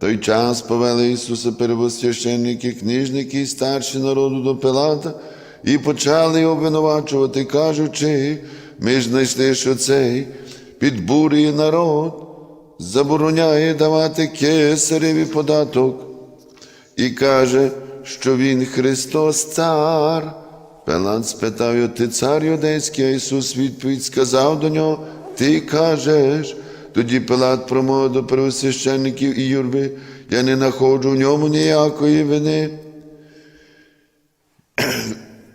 Той час повели Ісуса первосвященники, книжники і старші народу до Пилата і почали обвинувачувати, кажучи, ми ж знайшли, що цей підбурює народ, забороняє давати кесареві податок і каже, що він Христос цар. Пилат спитав його, ти цар юдейський, а Ісус відповідь сказав до нього, ти кажеш. Тоді Пилат промовив до первосвященників і юрби, я не знаходжу в ньому ніякої вини.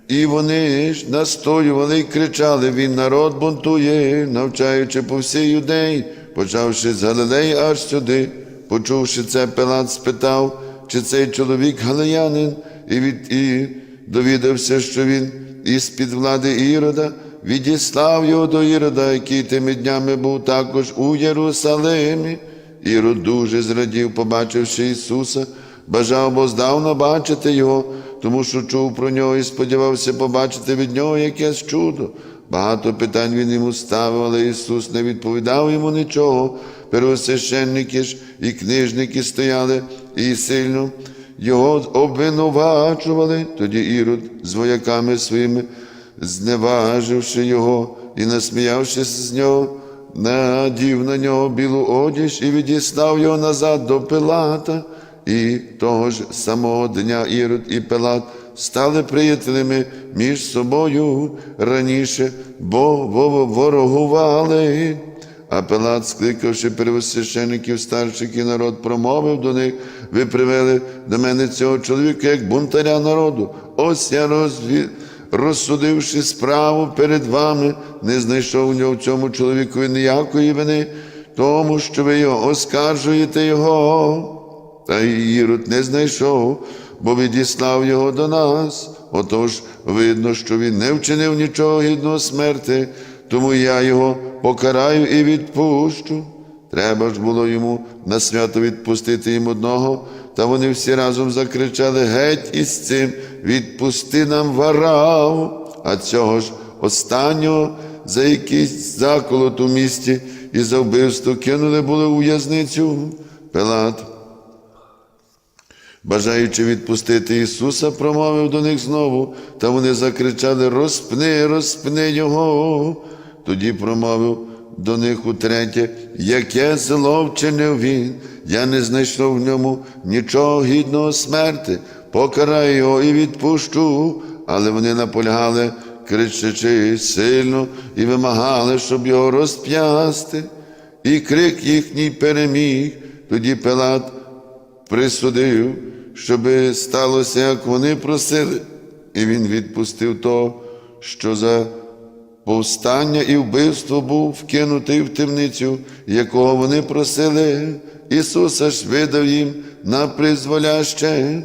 І вони ж настоювали і кричали, він народ бунтує, навчаючи по всій юдеї, почавши з Галилеї аж сюди. Почувши це, Пилат спитав, чи цей чоловік галилянин, і, від, і довідався, що він із-під влади Ірода, відіслав його до Ірода, який тими днями був також у Єрусалимі. Ірод дуже зрадів, побачивши Ісуса, бажав бо здавна бачити Його, тому що чув про нього і сподівався побачити від нього якесь чудо. Багато питань він йому ставив, але Ісус не відповідав йому нічого. Первосвященники ж і книжники стояли і сильно його обвинувачували. Тоді Ірод з вояками своїми, зневаживши його і насміявшись з нього, надів на нього білу одіж і відіслав його назад до Пилата. І того ж самого дня Ірод і Пилат стали приятелями між собою раніше, бо ворогували. А Пилат, скликавши первосвящеників старших і народ, промовив до них, ви привели до мене цього чоловіка як бунтаря народу. Ось я розві... розсудивши справу перед вами, не знайшов у нього в цьому чоловікові ніякої вини, тому що ви його оскаржуєте його. Та Ірод не знайшов, бо відіслав його до нас. Отож видно, що він не вчинив нічого гідного смерти, тому я його покараю і відпущу. Треба ж було йому на свято відпустити їм одного, та вони всі разом закричали геть із цим, відпусти нам варав, а цього ж останнього за якийсь заколот у місті і за вбивство кинули були у в'язницю. Пилат Бажаючи відпустити Ісуса, промовив до них знову, та вони закричали Розпни, розпни Його. Тоді промовив до них утретє, яке зло вчинив він, я не знайшов в ньому нічого гідного смерти, покараю його і відпущу. Але вони наполягали, кричачи сильно, і вимагали, щоб його розп'ясти. І крик їхній переміг. Тоді Пилат присудив, щоби сталося, як вони просили, і він відпустив то, що за повстання і вбивство був вкинутий в темницю, якого вони просили. Ісуса ж видав їм на призволяще,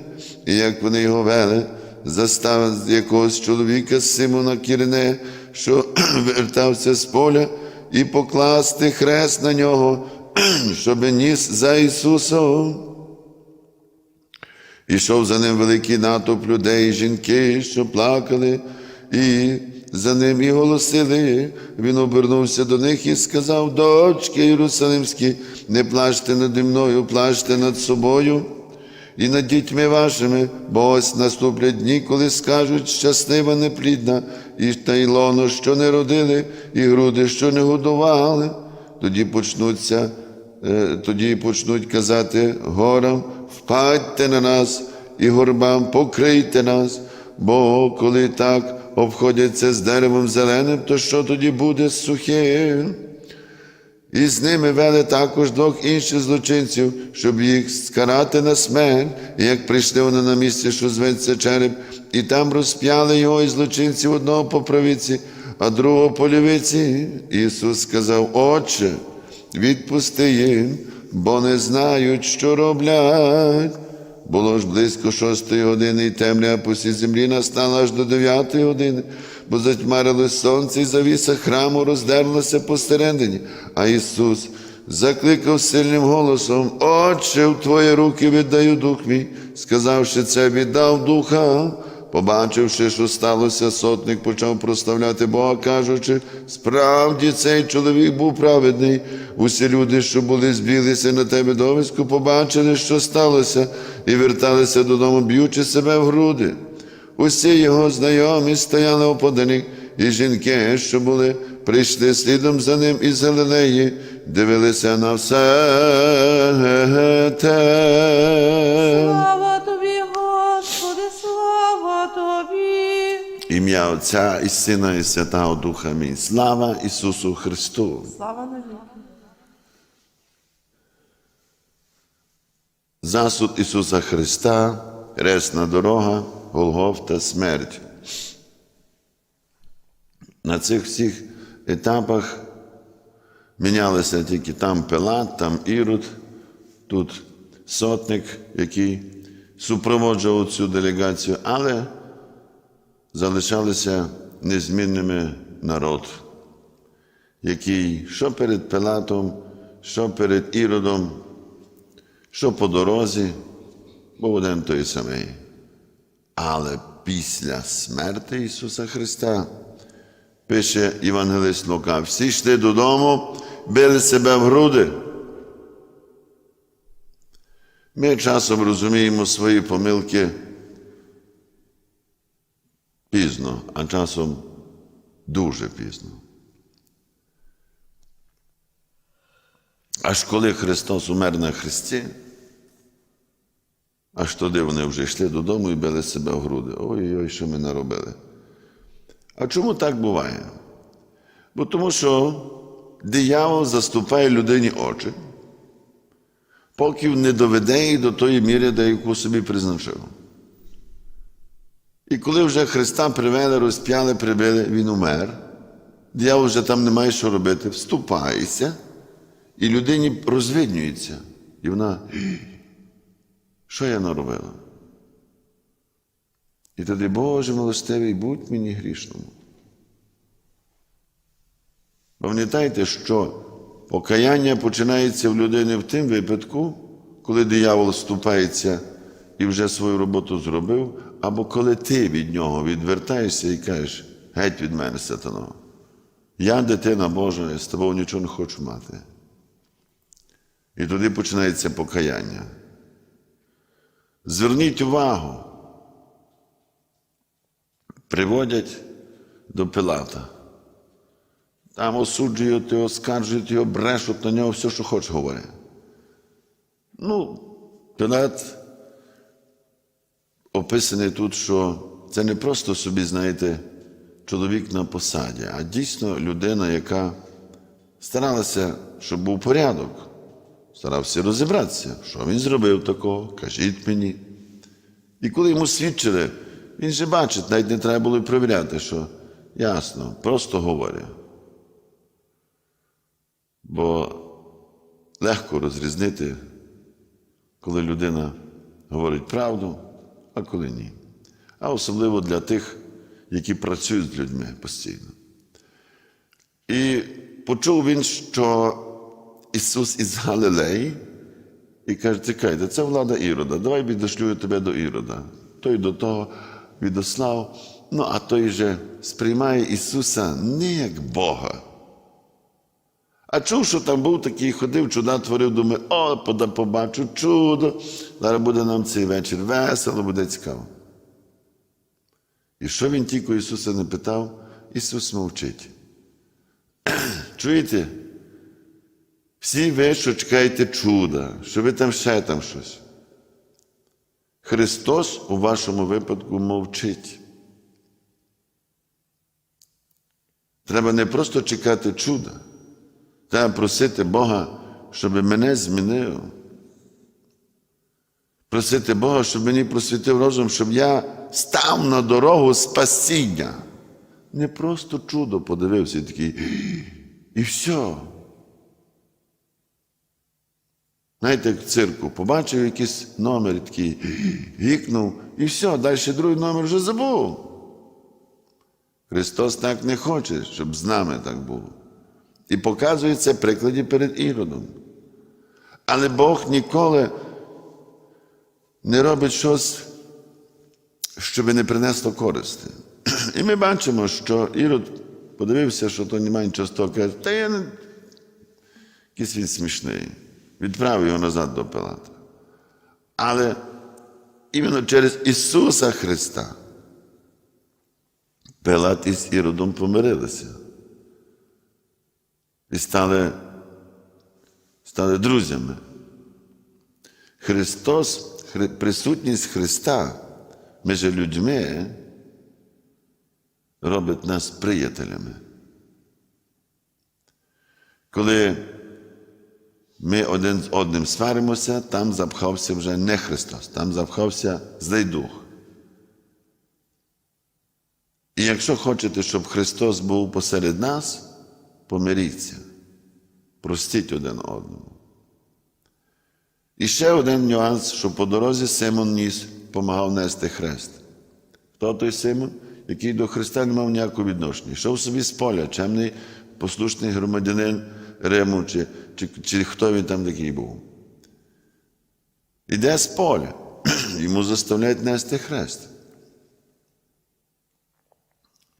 і як вони його вели, застав якогось чоловіка Симона Кірине, що вертався з поля, і покласти хрест на нього, щоби ніс за Ісусом. Ішов за ним великий натовп людей, жінки, що плакали, і за ним і голосили. Він обернувся до них і сказав: Дочки Єрусалимські, не плачте наді мною, плачте над собою і над дітьми вашими, бо ось наступлять дні, коли скажуть щаслива неплідна, і та й лоно, що не родили, і груди, що не годували. Тоді почнуться. Е, тоді почнуть казати горам, впадьте на нас і горбам покрийте нас, бо коли так обходяться з деревом зеленим, то що тоді буде з сухим? І з ними вели також двох інших злочинців, щоб їх скарати на смерть, і як прийшли вони на місце, що зветься череп, і там розп'яли його і злочинців одного по правиці, а другого по лівиці. Ісус сказав, Отче, відпусти їм, бо не знають, що роблять. Було ж близько шостої години, і темрява по всій землі настала аж до дев'ятої години, бо затьмарило сонце, і завіса храму роздерлася посередині. А Ісус закликав сильним голосом: Отче, в Твої руки віддаю дух мій, сказавши це, віддав духа. Побачивши, що сталося, сотник почав прославляти Бога, кажучи, справді цей чоловік був праведний. Усі люди, що були збіглися на тебе довідку, побачили, що сталося, і верталися додому, б'ючи себе в груди. Усі його знайомі стояли оподалік, і жінки, що були, прийшли слідом за ним із Галилеї, дивилися на все те. Ім'я Отця і Сина, і Святого Духа. Амінь. Слава Ісусу Христу! Слава навіки. Засуд Ісуса Христа, ресна дорога, Голгофта, смерть. На цих всіх етапах мінялися тільки там Пилат, там Ірод, тут сотник, який супроводжував цю делегацію, але залишалися незмінними народ, який що перед Пилатом, що перед Іродом, що по дорозі, був один той самий. Але після смерти Ісуса Христа, пише Євангелист Лука, всі йшли додому, били себе в груди. Ми часом розуміємо свої помилки пізно, а часом дуже пізно. Аж коли Христос умер на Христі, аж туди вони вже йшли додому і били себе в груди. Ой-ой, що ми наробили. А чому так буває? Бо тому що диявол заступає людині очі, поки не доведе її до тої міри, де яку собі призначив. І коли вже Христа привели, розп'яли, прибили, він умер, диявол вже там не має що робити, вступається. І людині розвиднюється. І вона, що я наробила? І тоді, Боже милостивий, будь мені грішному. Пам'ятайте, що покаяння починається в людини в тим випадку, коли диявол вступається і вже свою роботу зробив, або коли ти від нього відвертаєшся і кажеш, геть від мене, сатано. Я дитина Божа, з тобою нічого не хочу мати. І тоді починається покаяння. Зверніть увагу, приводять до Пилата. Там осуджують його, скаржують його, брешуть на нього, все, що хоче говорить. Ну, Пилат описаний тут, що це не просто собі, знаєте, чоловік на посаді, а дійсно людина, яка старалася, щоб був порядок старався розібратися, що він зробив такого, кажіть мені. І коли йому свідчили, він же бачить, навіть не треба було перевіряти, що ясно, просто говорю. Бо легко розрізнити, коли людина говорить правду, а коли ні. А особливо для тих, які працюють з людьми постійно. І почув він, що Ісус із Галилеї і каже, чекайте, це влада Ірода, давай відошлю тебе до Ірода. Той до того відослав, ну а той же сприймає Ісуса не як Бога. А чув, що там був такий, ходив, чуда творив, думає, о, побачу чудо, зараз буде нам цей вечір весело, буде цікаво. І що він тільки Ісуса не питав, Ісус мовчить. Чуєте? Всі ви, що чекаєте чуда, що ви там ще там щось. Христос у вашому випадку мовчить. Треба не просто чекати чуда, треба просити Бога, щоб мене змінив. Просити Бога, щоб мені просвітив розум, щоб я став на дорогу спасіння. Не просто чудо подивився і такий, і все. Знаєте, в цирку, побачив якийсь номер такий, гікнув, і все, далі другий номер вже забув. Христос так не хоче, щоб з нами так було. І показує це прикладі перед Іродом. Але Бог ніколи не робить щось щоб не принесло користі. І ми бачимо, що Ірод подивився, що то немає нічого з того, каже, та я не якийсь він смішний. Відправив його назад до Пилата. Але іменно через Ісуса Христа Пилат із Іродом помирилися. І стали, стали друзями. Христос, Хри- присутність Христа між людьми робить нас приятелями. Коли ми один з одним сваримося, там запхався вже не Христос, там запхався злий дух. І якщо хочете, щоб Христос був посеред нас, помиріться, простіть один одному. І ще один нюанс, що по дорозі Симон ніс, допомагав нести хрест. Хто той Симон, який до Христа не мав ніякого відношення? Йшов собі з поля, чемний послушний громадянин Риму, чи, чи, чи хто він там такий був. Іде з поля, йому заставляють нести хрест.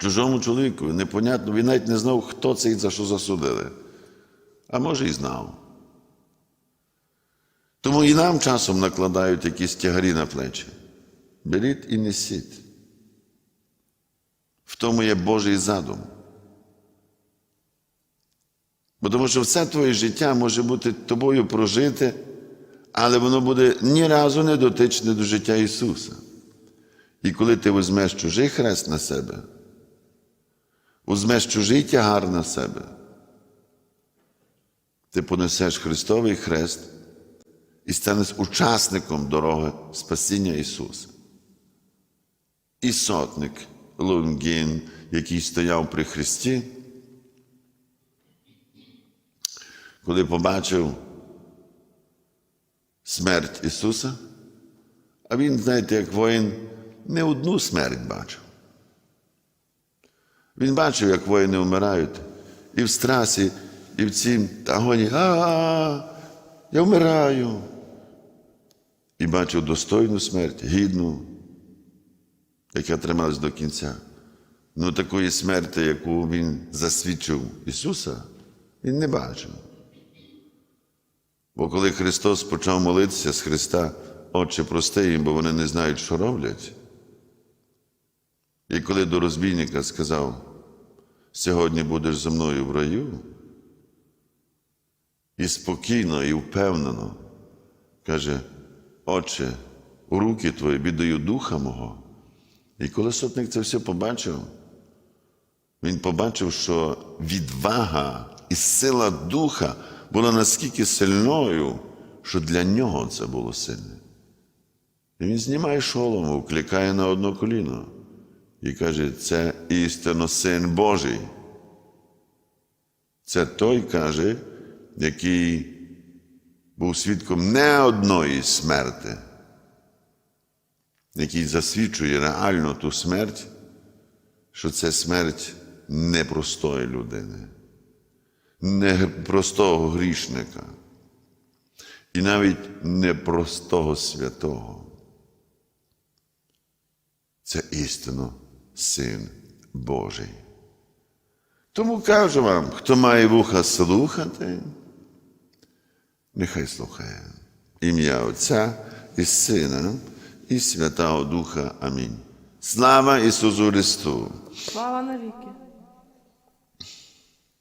Чужому чоловіку непонятно, він навіть не знав, хто це і за що засудили. А може і знав. Тому і нам часом накладають якісь тягарі на плечі. Беріть і несіть. В тому є Божий задум. Бо тому що все твоє життя може бути тобою прожите, але воно буде ні разу не дотичне до життя Ісуса. І коли ти візьмеш чужий хрест на себе, візьмеш чужий тягар на себе, ти понесеш Христовий хрест і станеш учасником дороги спасіння Ісуса. І сотник Лунгін, який стояв при Христі, коли побачив смерть Ісуса, а він, знаєте, як воїн, не одну смерть бачив. Він бачив, як воїни вмирають, і в страсі, і в цім агоні, а я вмираю. І бачив достойну смерть, гідну, яка трималась до кінця. Ну такої смерті, яку він засвідчив Ісуса, він не бачив. Бо коли Христос почав молитися з Христа, Отче, прости їм, бо вони не знають, що роблять. І коли до розбійника сказав, сьогодні будеш зі мною в раю, і спокійно, і впевнено каже, Отче, у руки твої віддаю духа мого. І коли сотник це все побачив, він побачив, що відвага і сила духа була наскільки сильною, що для нього це було сильне. І він знімає шолом, вкликає на одно коліно і каже, це істинно син Божий. Це той каже, який був свідком не одної смерти, який засвідчує реально ту смерть, що це смерть непростої людини, не простого грішника і навіть непростого святого. Це істинно Син Божий. Тому кажу вам, хто має вуха слухати, нехай слухає. Ім'я Отця і Сина, і Святого Духа. Амінь. Слава Ісусу Христу! Слава навіки.